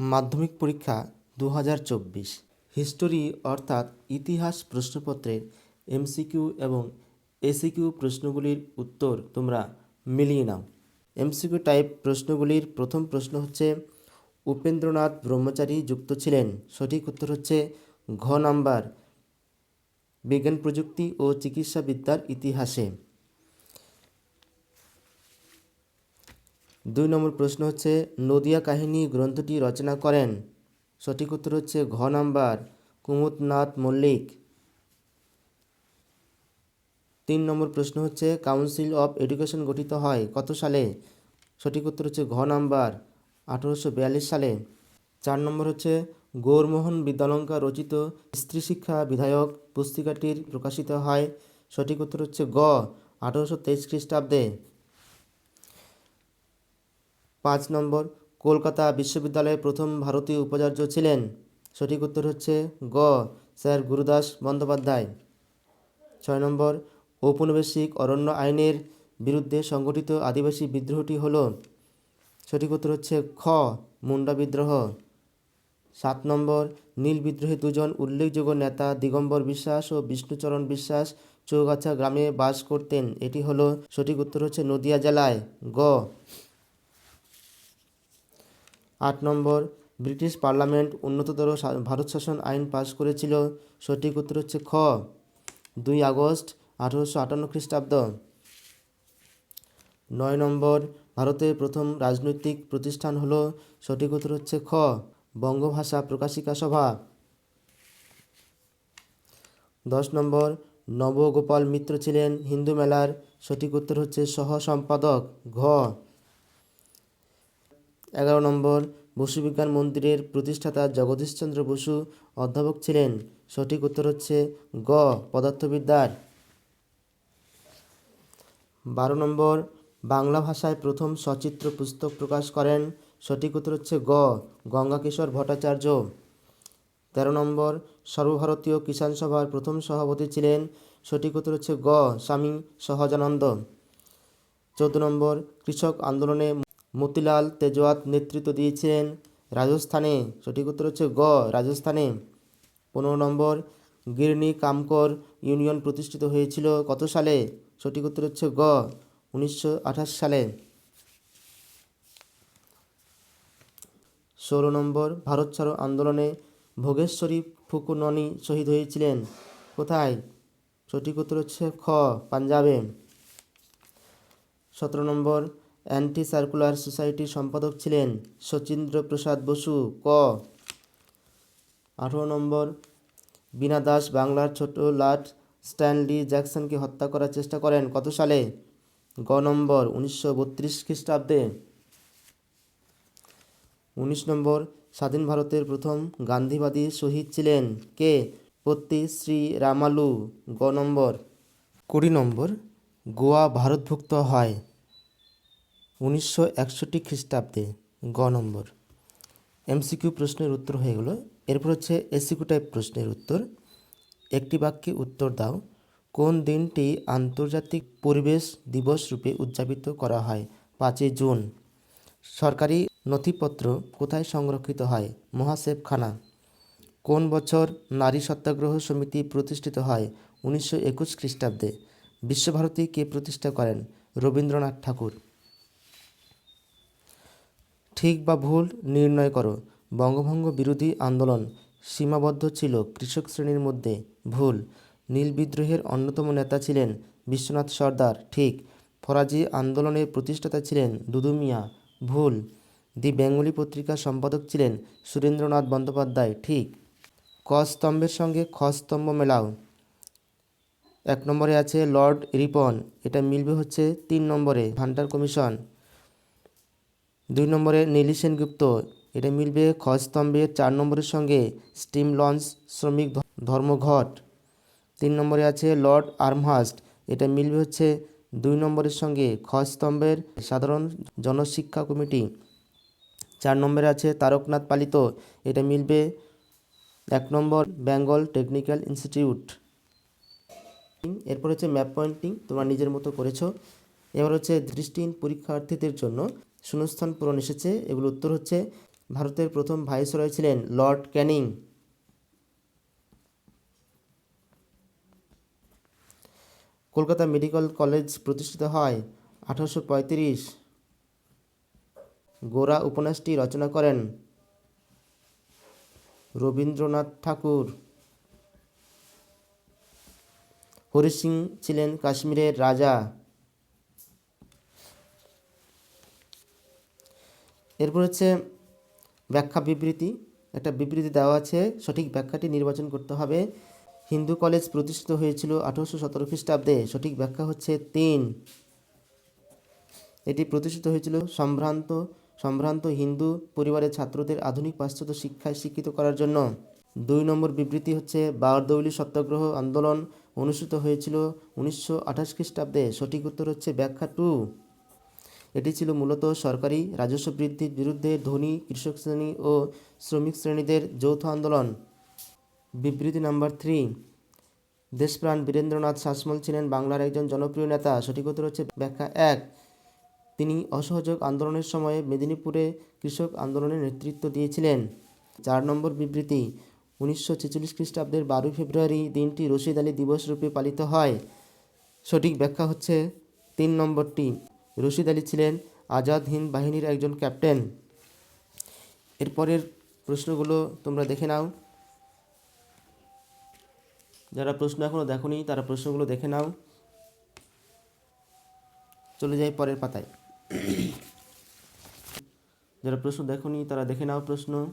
মাধ্যমিক পরীক্ষা দু হাজার চব্বিশ। হিস্টোরি অর্থাৎ ইতিহাস প্রশ্নপত্রের এমসিকিউ এবং এসিকিউ প্রশ্নগুলির উত্তর তোমরা মিলিয়ে নাও। এমসিকিউ টাইপ প্রশ্নগুলির প্রথম প্রশ্ন হচ্ছে, উপেন্দ্রনাথ ব্রহ্মচারী যুক্ত ছিলেন? সঠিক উত্তর হচ্ছে, ঘ নাম্বার, বিজ্ঞান প্রযুক্তি ও চিকিৎসাবিদ্যার ইতিহাসে। দুই নম্বর প্রশ্ন হচ্ছে, নদিয়া কাহিনী গ্রন্থটি রচনা করেন। সঠিক উত্তর হচ্ছে ঘ নাম্বার, কুমুদনাথ মল্লিক। তিন নম্বর প্রশ্ন হচ্ছে, কাউন্সিল অফ এডুকেশন গঠিত হয় কত সালে? সঠিক উত্তর হচ্ছে ঘ নাম্বার, আঠারোশো বিয়াল্লিশ সালে। চার নম্বর হচ্ছে, গৌরমোহন বিদ্যালঙ্কার রচিত স্ত্রী শিক্ষা বিধায়ক পুস্তিকাটির প্রকাশিত হয়। সঠিক উত্তর হচ্ছে গ, আঠারোশো তেইশ খ্রিস্টাব্দে। পাঁচ নম্বর, কলকাতা বিশ্ববিদ্যালয়ের প্রথম ভারতীয় উপাচার্য ছিলেন। সঠিক উত্তর হচ্ছে গ, স্যার গুরুদাস বন্দ্যোপাধ্যায়। ছয় নম্বর, ঔপনিবেশিক অরণ্য আইনের বিরুদ্ধে সংগঠিত আদিবাসী বিদ্রোহটি হল। সঠিক উত্তর হচ্ছে খ, মুন্ডা বিদ্রোহ। সাত নম্বর, নীল বিদ্রোহে দুজন উল্লেখযোগ্য নেতা দিগম্বর বিশ্বাস ও বিষ্ণুচরণ বিশ্বাস চৌগাছা গ্রামে বাস করতেন। এটি হলো সঠিক উত্তর হচ্ছে নদিয়া জেলায়। গ আট নম্বর, ব্রিটিশ পার্লামেন্ট উন্নততর ভারত শাসন আইন পাশ করেছিল। সঠিক উত্তর হচ্ছে খ। দুই আগস্ট আঠারোশো আটান্ন খ্রিস্টাব্দ। নয় নম্বর ভারতের প্রথম রাজনৈতিক প্রতিষ্ঠান হল, সঠিক উত্তর হচ্ছে খ, বঙ্গভাষা প্রকাশিকা সভা। দশ নম্বর, নবগোপাল মিত্র ছিলেন হিন্দু মেলার, সঠিক উত্তর হচ্ছে সহ সম্পাদক ঘ। এগারো নম্বর বসু বিজ্ঞান মন্দিরের প্রতিষ্ঠাতা জগদীশচন্দ্র বসু অধ্যাপক ছিলেন। সঠিক উত্তর হচ্ছে গ, পদার্থবিদ্যার। বারো নম্বর, বাংলা ভাষায় প্রথম সচিত্র পুস্তক প্রকাশ করেন। সঠিক উত্তর হচ্ছে গ, গঙ্গাকিশোর ভট্টাচার্য। তেরো নম্বর, সর্বভারতীয় কিষাণ সভার প্রথম সভাপতি ছিলেন। সঠিক উত্তর হচ্ছে গ, স্বামী সহজানন্দ। চৌদ্দ নম্বর, কৃষক আন্দোলনে মতিলাল তেজওয়াত নেতৃত্ব দিয়েছিলেন রাজস্থানে। সঠিক উত্তর হচ্ছে গ, রাজস্থানে। পনেরো নম্বর, গিরনি কামকর ইউনিয়ন প্রতিষ্ঠিত হয়েছিল কত সালে? সঠিক উত্তর হচ্ছে গ, উনিশশো আঠাশ সালে। ষোলো নম্বর, ভারত ছাড়ো আন্দোলনে ভোগেশ্বরী ফুকুননি শহীদ হয়েছিলেন। কোথায়? সঠিক উত্তর হচ্ছে খ, পাঞ্জাবে। সতেরো নম্বর অ্যান্টি সার্কুলার সোসাইটির সম্পাদক ছিলেন শচীন্দ্র প্রসাদ বসু, ক। আঠারো নম্বর, বীণা দাস বাংলার ছোট লাট স্ট্যানলি জ্যাকসনকে হত্যা করার চেষ্টা করেন, কত সালে? গ নম্বর, উনিশশো বত্রিশ খ্রিস্টাব্দে। উনিশ নম্বর, স্বাধীন ভারতের প্রথম গান্ধীবাদী শহীদ ছিলেন কে? পত্তি শ্রী রামালু, গ নম্বর। কুড়ি নম্বর, গোয়া ভারতভুক্ত হয়। উনিশশো একষট্টি খ্রিস্টাব্দে, গ নম্বর। এমসিকিউ প্রশ্নের উত্তর হয়ে গেল। এরপর হচ্ছে এসিকিউ টাইপ প্রশ্নের উত্তর। একটি বাক্যে উত্তর দাও। কোন দিনটি আন্তর্জাতিক পরিবেশ দিবস রূপে উদযাপিত করা হয়? পাঁচই জুন। সরকারি নথিপত্র কোথায় সংরক্ষিত হয়? মহাসেবখানা কোন বছর নারী সত্যাগ্রহ সমিতি প্রতিষ্ঠিত হয়? উনিশশো একুশ খ্রিস্টাব্দে। বিশ্বভারতী কে প্রতিষ্ঠা করেন? রবীন্দ্রনাথ ঠাকুর। ঠিক বা ভুল নির্ণয় করো। বঙ্গভঙ্গ বিরোধী আন্দোলন সীমাবদ্ধ ছিল কৃষক শ্রেণির মধ্যে। ভুল। নীল বিদ্রোহের অন্যতম নেতা ছিলেন বিশ্বনাথ সর্দার, ঠিক। ফরাজি আন্দোলনের প্রতিষ্ঠাতা ছিলেন দুদু মিয়া। ভুল। দি বেঙ্গলি পত্রিকার সম্পাদক ছিলেন সুরেন্দ্রনাথ বন্দ্যোপাধ্যায়, ঠিক। ক স্তম্ভের সঙ্গে খ স্তম্ভ মেলাও। এক নম্বরে আছে লর্ড রিপন। এটা মিলবে হচ্ছে তিন নম্বরে। Hunter commission. দুই নম্বরে নীলি সেনগুপ্ত। এটা মিলবে খ স্তম্ভের চার নম্বরের সঙ্গে স্টিম লঞ্চ শ্রমিক ধর্মঘট। তিন নম্বরে আছে লর্ড আর্মহাস্ট। এটা মিলবে হচ্ছে দুই নম্বরের সঙ্গে খ স্তম্ভের সাধারণ জনশিক্ষা কমিটি। চার নম্বরে আছে তারকনাথ পালিত। এটা মিলবে এক নম্বর বেঙ্গল টেকনিক্যাল ইনস্টিটিউট। এরপর হচ্ছে ম্যাপ পয়েন্টিং, তোমরা নিজের মতো করেছ। এবার হচ্ছে দৃষ্টিহীন পরীক্ষার্থীদের জন্য শূন্যস্থান পূরণ এসেছে। এগুলো উত্তর হচ্ছে, ভারতের প্রথম ভাইসরয় ছিলেন Lord Canning. Kolkata medical college প্রতিষ্ঠিত হয় আঠারোশো পঁয়ত্রিশ। গোরা উপন্যাসটি রচনা করেন রবীন্দ্রনাথ ঠাকুর। হরি সিং ছিলেন কাশ্মীরের রাজা। এরপর হচ্ছে ব্যাখ্যা বিবৃতি। একটা বিবৃতি দেওয়া আছে, সঠিক ব্যাখ্যাটি নির্বাচন করতে হবে। হিন্দু কলেজ প্রতিষ্ঠিত হয়েছিল আঠারোশো সতেরো খ্রিস্টাব্দে, সঠিক ব্যাখ্যা হচ্ছে তিন। এটি প্রতিষ্ঠিত হয়েছিল সম্ভ্রান্ত সম্ভ্রান্ত হিন্দু পরিবারের ছাত্রদের আধুনিক পাশ্চাত্য শিক্ষায় শিক্ষিত করার জন্য। দুই নম্বর বিবৃতি হচ্ছে বারদৌলি সত্যাগ্রহ আন্দোলন অনুষ্ঠিত হয়েছিল উনিশশো আঠাশ খ্রিস্টাব্দে, সঠিক উত্তর হচ্ছে ব্যাখ্যা টু। এটি ছিল মূলত সরকারি রাজস্ব বৃদ্ধির বিরুদ্ধে ধনী কৃষক শ্রেণি ও শ্রমিক শ্রেণীদের যৌথ আন্দোলন। বিবৃতি নাম্বার থ্রি। দেশপ্রাণ বীরেন্দ্রনাথ শাসমল ছিলেন বাংলার একজন জনপ্রিয় নেতা। সঠিক উত্তর হচ্ছে ব্যাখ্যা এক। তিনি অসহযোগ আন্দোলনের সময়ে মেদিনীপুরে কৃষক আন্দোলনের নেতৃত্ব দিয়েছিলেন। চার নম্বর বিবৃতি। উনিশশো ছেচল্লিশ খ্রিস্টাব্দের বারোই ফেব্রুয়ারি দিনটি রশিদ আলী দিবস রূপে পালিত হয়। সঠিক ব্যাখ্যা হচ্ছে তিন নম্বরটি। রশিদ আলী ছিলেন আজাদ হিন্দ বাহিনীর একজন ক্যাপ্টেন। এরপরের প্রশ্নগুলো তোমরা দেখে নাও। যারা প্রশ্ন এখনও দেখোনি, তারা প্রশ্নগুলো দেখে নাও। চলে যাই পরের পাতায়। যারা প্রশ্ন দেখোনি, তারা দেখে নাও প্রশ্ন।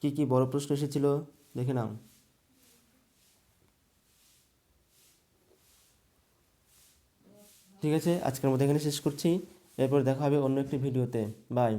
কি কি বড় প্রশ্ন এসেছিল, দেখে নাও। ঠিক আছে আজকের মতো এখানে শেষ করছি। এরপর দেখা হবে অন্য একটি ভিডিওতে। বাই।